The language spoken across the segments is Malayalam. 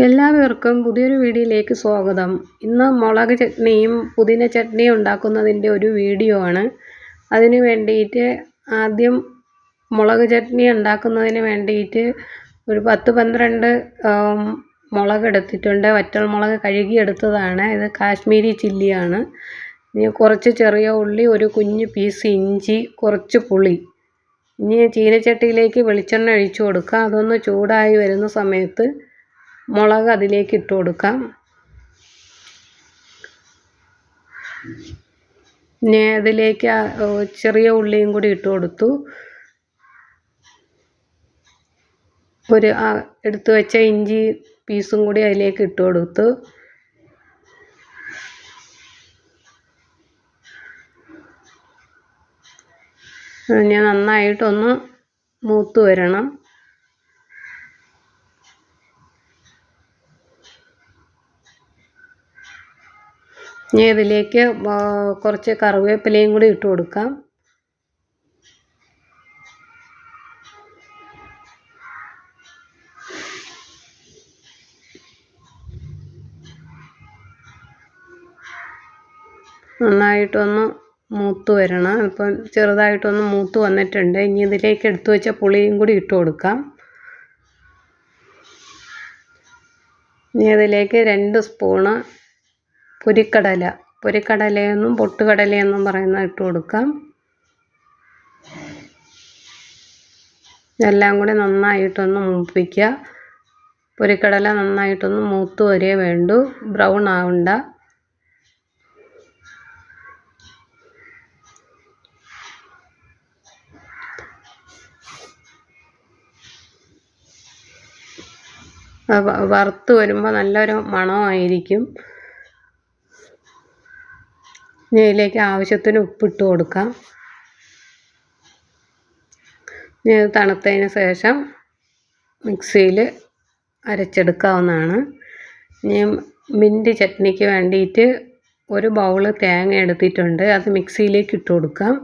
എല്ലാവർക്കും പുതിയൊരു വീഡിയോയിലേക്ക് സ്വാഗതം. ഇന്ന് മുളക് ചട്നിയും പുതിന ചട്നിയും ഉണ്ടാക്കുന്നതിന്റെ ഒരു വീഡിയോ ആണ്. അതിന് വേണ്ടിയിട്ട് ആദ്യം മുളക് ചട്നി ഉണ്ടാക്കുന്നതിന് വേണ്ടിയിട്ട് ഒരു പത്ത് പന്ത്രണ്ട് മുളക് എടുത്തിട്ടുണ്ട്. വറ്റൽ മുളക് കഴുകിയെടുത്തതാണ് ഇത് കാശ്മീരി ചില്ലിയാണ്. ഇനി കുറച്ച് ചെറിയ ഉള്ളി ഒരു കുഞ്ഞ് പീസ് ഇഞ്ചി കുറച്ച് പുളി. ഇനി ചീനച്ചട്ടിയിലേക്ക് വെളിച്ചെണ്ണ ഒഴിച്ചു കൊടുക്കുക. അതൊന്ന് ചൂടായി വരുന്ന സമയത്ത് മുളക് അതിലേക്ക് ഇട്ട് കൊടുക്കാം. ഇനി അതിലേക്ക് ചെറിയ ഉള്ളിയും കൂടി ഇട്ട് കൊടുത്തു. ഒരു എടുത്തു വെച്ച ഇഞ്ചി പീസും കൂടി അതിലേക്ക് ഇട്ട് കൊടുത്തു. ഞാൻ നന്നായിട്ടൊന്ന് മൂത്ത് വരണം. ഇനി ഇതിലേക്ക് കുറച്ച് കറിവേപ്പിലയും കൂടി ഇട്ട് കൊടുക്കാം. നന്നായിട്ടൊന്ന് മൂത്ത് വരണം. ഇപ്പം ചെറുതായിട്ടൊന്ന് മൂത്ത് വന്നിട്ടുണ്ട്. ഇനി ഇതിലേക്ക് എടുത്തു വെച്ച പുളിയും കൂടി ഇട്ട് കൊടുക്കാം. ഇനി അതിലേക്ക് രണ്ട് സ്പൂണ് പൊരിക്കടല. പൊരിക്കടലയെന്നും പൊട്ടുകടലയെന്നും പറയുന്ന ഇട്ട് കൊടുക്കാം. എല്ലാം കൂടി നന്നായിട്ടൊന്ന് മൂപ്പിക്കുക. പൊരിക്കടല നന്നായിട്ടൊന്ന് മൂത്ത് വരേ വേണ്ടു. ബ്രൗൺ ആവണ്ട. വറുത്ത് വരുമ്പോൾ നല്ലൊരു മണമായിരിക്കും. ഇനി ഇതിലേക്ക് ആവശ്യത്തിന് ഉപ്പിട്ട് കൊടുക്കാം. ഇനി ഇത് തണുത്തതിന് ശേഷം മിക്സിയിൽ അരച്ചെടുക്കാവുന്നതാണ്. ഇനി മിന്റ് ചട്നിക്ക് വേണ്ടിയിട്ട് ഒരു ബൗൾ തേങ്ങ എടുത്തിട്ടുണ്ട്. അത് മിക്സിയിലേക്ക് ഇട്ട് കൊടുക്കാം.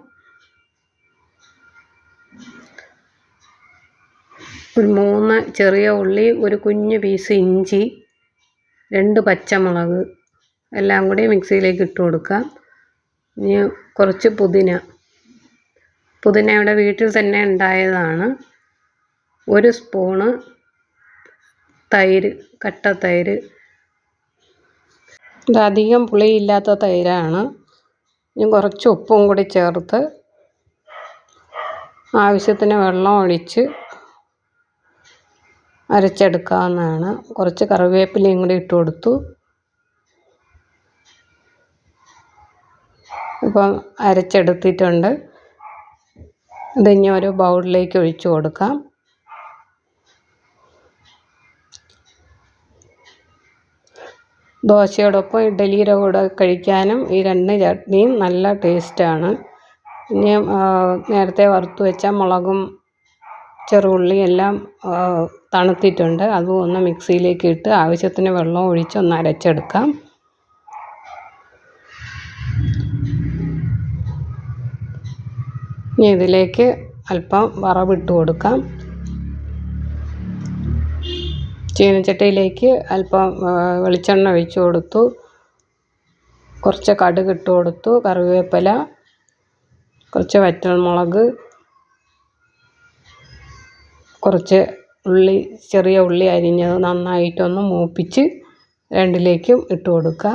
ഒരു മൂന്ന് ചെറിയ ഉള്ളി ഒരു കുഞ്ഞ് പീസ് ഇഞ്ചി രണ്ട് പച്ചമുളക് എല്ലാം കൂടി മിക്സിയിലേക്ക് ഇട്ട് കൊടുക്കാം. ഇനി കുറച്ച് പുതിന. പുതിന ഇവിടെ വീട്ടിൽ തന്നെ ഉണ്ടായതാണ്. ഒരു സ്പൂണ് തൈര് കട്ട തൈര്. ഇതധികം പുളിയില്ലാത്ത തൈരാണ്. ഇനി കുറച്ച് ഉപ്പും കൂടി ചേർത്ത് ആവശ്യത്തിന് വെള്ളം ഒഴിച്ച് അരച്ചെടുക്കാവുന്നതാണ്. കുറച്ച് കറിവേപ്പിലയും കൂടി ഇട്ട് കൊടുത്തു ഇപ്പം അരച്ചെടുത്തിട്ടുണ്ട്. ഇതിനി ഒരു ബൗളിലേക്ക് ഒഴിച്ചു കൊടുക്കാം. ദോശയോടൊപ്പം ഇഡലിയുടെ കൂടെ കഴിക്കാനും ഈ രണ്ട് ചട്നിയും നല്ല ടേസ്റ്റാണ്. ഇനി നേരത്തെ വറുത്ത് വെച്ച മുളകും ചെറുള്ളി എല്ലാം തണുത്തിട്ടുണ്ട്. അതും ഒന്ന് മിക്സിയിലേക്ക് ഇട്ട് ആവശ്യത്തിന് വെള്ളം ഒഴിച്ച് ഒന്ന് അരച്ചെടുക്കാം. ഇനി ഇതിലേക്ക് അല്പം വറവിട്ട് കൊടുക്കാം. ചീനച്ചട്ടിയിലേക്ക് അല്പം വെളിച്ചെണ്ണ ഒഴിച്ച് കൊടുത്തു. കുറച്ച് കടുക് ഇട്ട് കൊടുത്തു. കറിവേപ്പില കുറച്ച് വറ്റൽമുളക് കുറച്ച് ഉള്ളി ചെറിയ ഉള്ളി അരിഞ്ഞത് നന്നായിട്ടൊന്ന് മൂപ്പിച്ച് രണ്ടിലേക്കും ഇട്ട് കൊടുക്കുക.